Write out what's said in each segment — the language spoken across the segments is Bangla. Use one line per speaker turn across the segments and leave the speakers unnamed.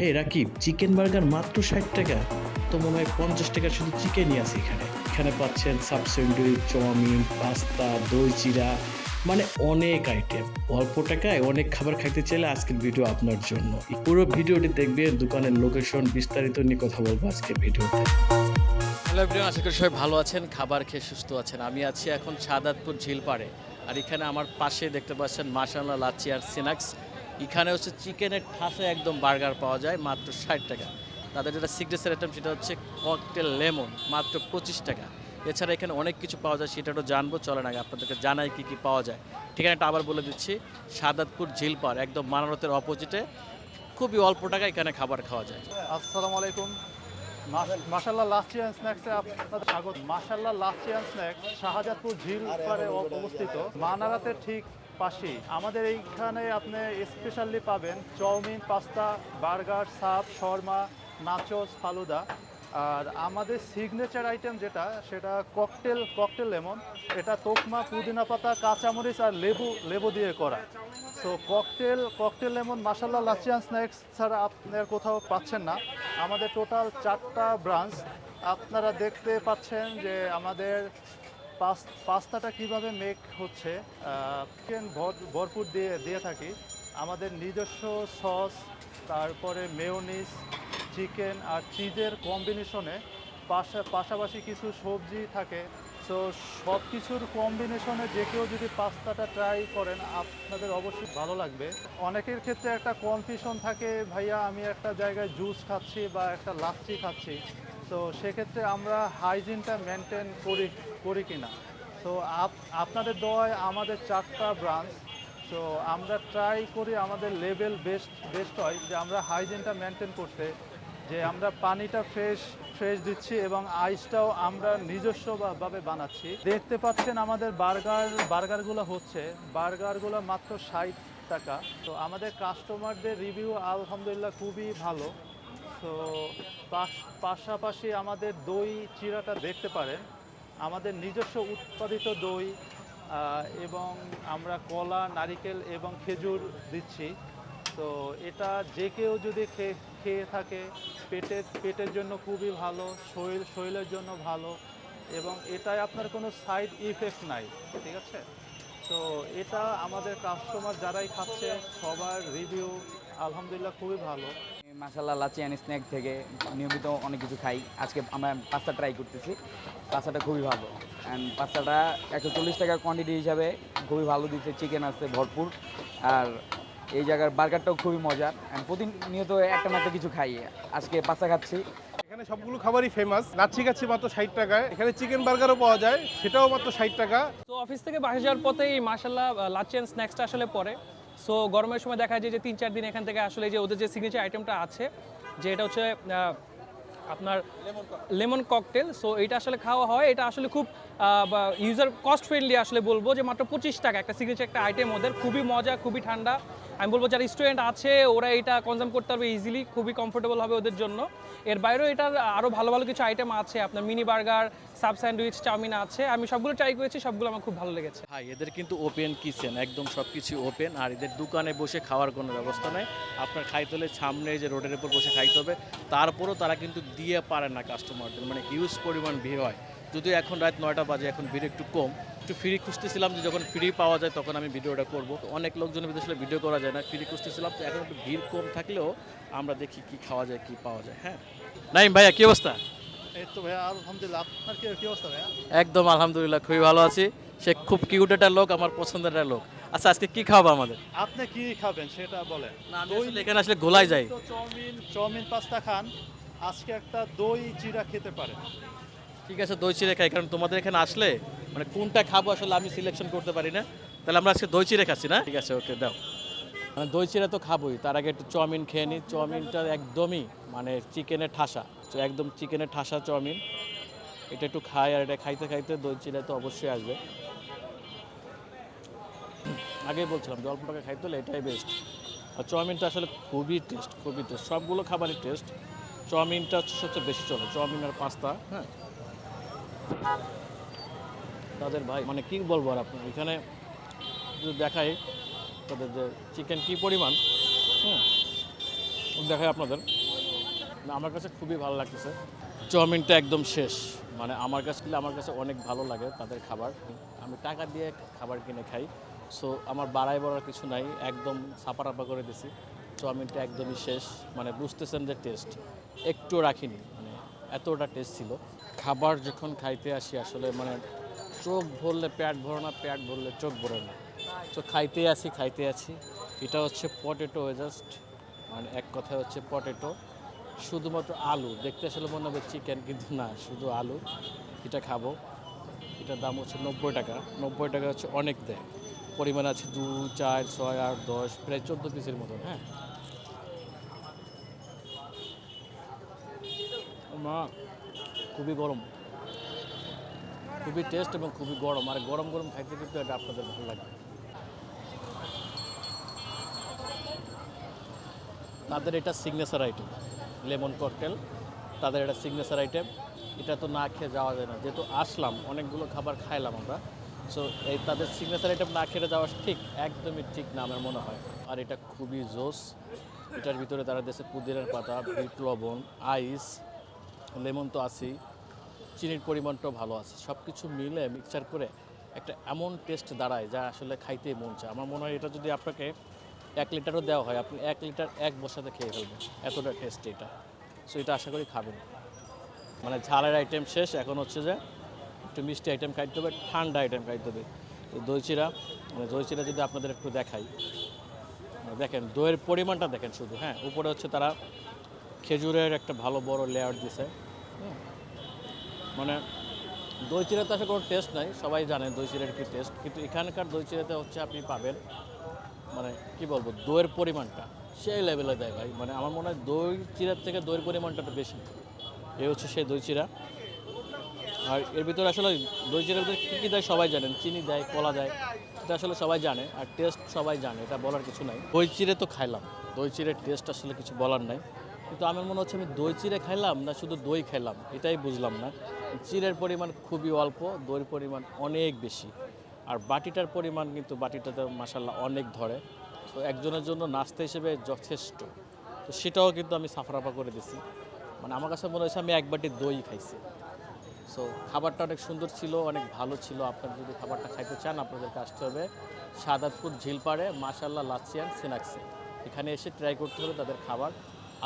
হে রাকিব, চিকেন বার্গার মাত্র ষাট টাকা। তো মনে হয় পঞ্চাশ টাকার শুধু চিকেনই আছে এখানে। এখানে পাচ্ছেন সাব স্যান্ডউইচ চাউমিন, পাস্তা দই চিরা মানে অনেক আইটেম অল্প টাকায় অনেক খাবার খাইতে চাইলে আজকের ভিডিও আপনার জন্য। পুরো ভিডিওটি দেখবেন, দোকানের লোকেশন বিস্তারিত নিয়ে কথা বলব আজকের ভিডিওতে।
হ্যালো এভরিওয়ান আশা করি সবাই ভালো আছেন, খাবার খেয়ে সুস্থ আছেন। আমি আছি এখন সাদাতপুর ঝিলপাড়ে। আর এখানে আমার পাশে দেখতে পাচ্ছেন মাসাল্লাহ লাচ্ছি আর সিনাক্স। এখানে হচ্ছে চিকেনের ঠাসে একদম বার্গার পাওয়া যায়, মাত্র ষাট টাকা। তাদের যেটা সিগনেচার আইটেম সেটা হচ্ছে ককটেল লেমন মাত্র পঁচিশ টাকা। এছাড়া এখানে অনেক কিছু পাওয়া যায় সেটা সেটাও জানব, চলেন আগে আপনাদেরকে জানাই কী কী পাওয়া যায়। ঠিকানাটা আবার বলে দিচ্ছি, সাদাতপুর ঝিলপাড় একদম মানারতের অপোজিটে খুবই অল্প টাকা এখানে খাবার খাওয়া যায়।
আসসালামু আলাইকুম। মাশাল্লাহ লাস্টি অ্যান্ড স্ন্যাক্সে আপনাদের স্বাগত। লাস্টি অ্যান্ড স্ন্যাক্স শাহজাদপুর ঝিল অবস্থিত। মানারাতের ঠিক পাশেই। আমাদের এইখানে আপনি স্পেশালি পাবেন চাউমিন, পাস্তা, বার্গার, সাপ, শর্মা নাচোস ফালুদা। আর আমাদের সিগনেচার আইটেম যেটা, সেটা ককটেল ককটেল লেমন এটা তোকমা, পুদিনা পাতা, কাঁচামরিচ আর লেবু লেবু দিয়ে করা। সো ককটেল ককটেল লেমন মাসাল্লাহ লাচিয়ান স্ন্যাক্স ছাড়া আপনার কোথাও পাচ্ছেন না। আমাদের টোটাল চারটা ব্রাঞ্চ আপনারা দেখতে পাচ্ছেন যে আমাদের পাস্তাটা কীভাবে মেক হচ্ছে চিকেন ভরপুর দিয়ে দিয়ে থাকি। আমাদের নিজস্ব সস তারপরে মেয়োনিজ চিকেন আর চিজের কম্বিনেশনে পাশা, পাশাপাশি কিছু সবজি থাকে। সো সব কিছুর কম্বিনেশনে যে কেউ যদি পাস্তাটা ট্রাই করেন, আপনাদের অবশ্যই ভালো লাগবে। অনেকের ক্ষেত্রে একটা কনফিউশন থাকে, ভাইয়া, আমি একটা জায়গায় জুস খাচ্ছি বা একটা লাচ্ছি খাচ্ছি। তো সেক্ষেত্রে আমরা হাইজিনটা মেনটেন করি করি কিনা। তো আপনাদের দোয়ায় আমাদের চারটা ব্রাঞ্চ তো আমরা ট্রাই করি আমাদের লেভেল বেস্ট বেস্ট হয়, যে আমরা হাইজিনটা মেনটেন করতে, যে আমরা পানিটা ফ্রেশ ফ্রেশ দিচ্ছি এবং আইসটাও আমরা নিজস্বভাবে বানাচ্ছি। দেখতে পাচ্ছেন আমাদের বার্গার বার্গারগুলো হচ্ছে বার্গারগুলো মাত্র ষাট টাকা। তো আমাদের কাস্টমারদের রিভিউ আলহামদুলিল্লাহ খুবই ভালো। তো পাশ- পাশাপাশি আমাদের দই চিরাটা দেখতে পারেন। আমাদের নিজস্ব উৎপাদিত দই এবং আমরা কলা, নারিকেল এবং খেজুর দিচ্ছি। তো এটা যে কেউ যদি খেয়ে খেয়ে থাকে পেটের পেটের জন্য খুবই ভালো, শরীর, শরীরের জন্য ভালো, এবং এটায় আপনার কোনো সাইড ইফেক্ট নাই, ঠিক আছে? তো এটা আমাদের কাস্টমার যারাই খাচ্ছে, সবার রিভিউ আলহামদুলিল্লাহ খুবই ভালো।
মাসাল্লাহ লাচি অ্যান্ড স্ন্যাক থেকে নিয়মিত অনেক কিছু খাই। আজকে আমরা পাস্তা ট্রাই করতেছি। পাস্তাটা খুবই ভালো। অ্যান্ড পাস্তাটা একশো চল্লিশ টাকা কোয়ান্টিটি হিসাবে খুবই ভালো দিচ্ছে চিকেন আছে ভরপুর। আর এই জায়গার বার্গারটাও খুবই মজার। অ্যান্ড প্রতিনিয়ত একটা না একটা কিছু খাই। আজকে পাস্তা খাচ্ছি।
এখানে সবগুলো খাবারই ফেমাস লাচ্ছি খাচ্ছি মাত্র ষাট টাকায়। এখানে চিকেন বার্গারও পাওয়া যায়। সেটাও মাত্র ষাট টাকা।
তো অফিস থেকে বাসে যাওয়ার পথে এই মার্শাল্লাহ লাঞ্চ অ্যান্ড স্ন্যাক্সটা আসলে পড়ে। সো গরমের সময় দেখা যায় যে তিন, চার দিন এখান থেকে আসলে যে ওদের যে সিগনেচার আইটেমটা আছে, যে এটা হচ্ছে আপনার লেমন ককটেল সো এটা আসলে খাওয়া হয়। এটা আসলে খুব ইউজার কস্ট ফ্রেন্ডলি আসলে বলব যে মাত্র পঁচিশ টাকা একটা সিগনেচার একটা আইটেম ওদের। খুবই মজা, খুবই ঠান্ডা। আমি বলব যারা স্টুডেন্ট আছে, ওরা এটা কনজাম করতে পারবে ইজিলি খুবই কমফোর্টেবল হবে ওদের জন্য। এর বাইরেও এটার আরও ভালো ভালো কিছু আইটেম আছে, আপনার mini burger sub sandwich chowmein আছে। আমি সবগুলো ট্রাই করেছি, সবগুলো আমার খুব ভালো লেগেছে।
ভাই, এদের কিন্তু ওপেন কিচেন একদম সব কিছু ওপেন আর এদের দোকানে বসে খাওয়ার কোনো ব্যবস্থা নেই। আপনার খাইতে হলে সামনে যে রোডের উপর বসে খাইতে হবে। তারপরও তারা কিন্তু দিয়ে পারে না কাস্টমারদের মানে হিউজ পরিমাণ ভিড় হয়। যদিও এখন রাত নয়টা বাজে এখন ভিড় একটু কম। একটু ফ্রি খুঁজতেছিলাম যে যখন ফ্রি পাওয়া যায় তখন আমি ভিডিওটা করব। অনেক লোকজনের ভিতরে আসলে ভিডিও করা যায় না ফ্রি খুঁজতেছিলাম। তো এখন একটু ভিড় কম থাকলেও আমরা দেখি কি খাওয়া যায় কি পাওয়া যায় হ্যাঁ। নাইম ভাইয়া কি অবস্থা?
এই তো ভাইয়া আলহামদুলিল্লাহ। আপনার কি অবস্থা ভাইয়া?
একদম আলহামদুলিল্লাহ খুবই ভালো আছি। সে খুব কিউট একটা লোক আমার পছন্দের একটা লোক। আচ্ছা আজকে কি খাওয়াবো আমাদের?
আপনি কি খাবেন সেটা বলেন।
না আমি আসলে এখানে আসলে গোলাই যাই।
চাউমিন চাউমিন পাস্তা খান। আজকে একটা দই চিরা খেতে পারেন।
ঠিক আছে, দই চিড়ে খাই, কারণ তোমাদের এখানে আসলে মানে কোনটা খাব আসলে আমি সিলেকশন করতে পারি না। তাহলে আমরা আজকে দই চিড়ে খাচ্ছি না? ঠিক আছে ওকে দাও। মানে দই চিড়ে তো খাবোই, তার আগে একটু চাউমিন খেয়ে নিই চাউমিনটা একদমই মানে চিকেনের ঠাসা, তো একদম চিকেনের ঠাসা চাউমিন। এটা একটু খাই আর এটা খাইতে খাইতে দই চিড়ে তো অবশ্যই আসবে। আগেই বলছিলাম যে অল্প টাকা খাইতে এটাই বেস্ট আর চাউমিনটা আসলে খুবই টেস্ট খুবই টেস্ট সবগুলো খাবারই টেস্ট চাউমিনটা সবচেয়ে বেশি চলে, চাউমিন আর পাস্তা হ্যাঁ? তাদের ভাই মানে কি বলব আর আপনার? এখানে যদি দেখাই, তাদের যে চিকেন কি পরিমাণ, হুম দেখাই আপনাদের। আমার কাছে খুবই ভালো লাগতেছে। চাউমিনটা একদম শেষ। মানে আমার কাছে আমার কাছে অনেক ভালো লাগে তাদের খাবার। আমি টাকা দিয়ে খাবার কিনে খাই। সো আমার বাড়াই বড়ার কিছু নাই। একদম সাপারাপা করে দিছি। চাউমিনটা একদমই শেষ। মানে বুঝতেছেন যে টেস্ট একটু রাখিনি। এতটা টেস্ট ছিল। খাবার যখন খাইতে আসি আসলে মানে চোখ ভরলে প্যাট ভরে না প্যাট ভরলে চোখ ভরে না। তো খাইতে আসি, খাইতে আছি এটা হচ্ছে পটেটো জাস্ট মানে এক কথায় হচ্ছে পটেটো শুধুমাত্র আলু, দেখতে আসলে মনে হবে চিকেন কিন্তু না, শুধু আলু। এটা খাব। এটার দাম হচ্ছে নব্বই টাকা। নব্বই টাকা হচ্ছে অনেক দেয়। পরিমাণ আছে দু, চার, ছয়, আট, দশ, প্রায় চোদ্দ পিসের মতন হ্যাঁ? মা খুবই গরম। খুবই টেস্ট এবং খুবই গরম। আর গরম গরম খাইতে কিন্তু এটা আপনাদের ভালো লাগে। তাদের এটা সিগনেচার আইটেম লেমন ককটেল তাদের এটা সিগনেচার আইটেম এটা তো না খেয়ে যাওয়া যায় না। যেহেতু আসলাম, অনেকগুলো খাবার খাইলাম আমরা। সো এই তাদের সিগনেচার আইটেম না খেয়ে যাওয়া ঠিক, একদমই ঠিক না আমার মনে হয়। আর এটা খুবই জোস। এটার ভিতরে তারা দেশে পুদিনার পাতা, বিট, লবণ, আইস। লেমন তো আছেই, চিনির পরিমাণটাও ভালো আছে। সব কিছু মিলে মিক্সচার করে একটা এমন টেস্ট দাঁড়ায় যা আসলে খাইতেই মন চায়। আমার মনে হয় এটা যদি আপনাকে এক লিটারও দেওয়া হয়, আপনি এক লিটার এক বসাতে খেয়ে ফেলবেন। এতটা টেস্ট এটা। সো এটা আশা করি খাবেন। মানে ঝালের আইটেম শেষ, এখন হচ্ছে যে একটু মিষ্টি আইটেম খাইতে হবে, ঠান্ডা আইটেম খাইতে হবে। দই চিরা মানে দই চিরা যদি আপনাদের একটু দেখাই। মানে দেখেন, দইয়ের পরিমাণটা দেখেন শুধু হ্যাঁ? উপরে হচ্ছে তারা খেজুরের একটা ভালো বড় লেয়ার দিছে মানে দই চিরাতে আসলে কোনো টেস্ট নাই, সবাই জানে দই চিরার কি টেস্ট কিন্তু এখানকার দই চিরাতে হচ্ছে আপনি পাবেন মানে কি বলব, দইয়ের পরিমাণটা, সেই লেভেলে দেয় ভাই। মানে আমার মনে হয় দই চিরার থেকে দইয়ের পরিমাণটা একটু বেশি। এই হচ্ছে সেই দই চিরা। আর এর ভিতরে আসলে দই চিরার ভিতরে কী কী দেয় সবাই জানেন, চিনি দেয়, কলা দেয়, এটা আসলে সবাই জানে, আর টেস্ট সবাই জানে, এটা বলার কিছু নাই। দই চিড়ে তো খাইলাম, দই চিড়ের টেস্ট আসলে কিছু বলার নাই। কিন্তু আমার মনে হচ্ছে আমি দই চিড়ে খাইলাম না শুধু দই খাইলাম, এটাই বুঝলাম না। চিড়ের পরিমাণ খুবই অল্প, দইয়ের পরিমাণ অনেক বেশি। আর বাটিটার পরিমাণ কিন্তু বাটিটাতে মাসাল্লাহ অনেক ধরে। তো একজনের জন্য নাস্তা হিসেবে যথেষ্ট। তো সেটাও কিন্তু আমি সাফরাফা করে দিছি। মানে আমার কাছে মনে হয়েছে আমি এক বাটি দই খাইছি। সো খাবারটা অনেক সুন্দর ছিল, অনেক ভালো ছিল। আপনারা যদি খাবারটা খাইতে চান, আপনাদেরকে আসতে হবে সাদাতপুর ঝিলপাড়ে মাশাল্লাহ লাচ্ছিয়ান সিনাক্সে। এখানে এসে ট্রাই করতে হবে তাদের খাবার।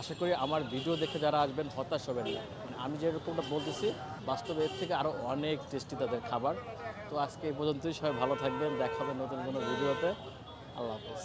আশা করি আমার ভিডিও দেখে যারা আসবেন হতাশ হবেন না। মানে আমি যেরকমটা বলতেছি, বাস্তবে এর থেকে আরও অনেক টেস্টি তাদের খাবার। তো আজকে এই পর্যন্তই, সবাই ভালো থাকবেন, দেখা হবে নতুন কোনো ভিডিওতে। আল্লাহ হাফিজ।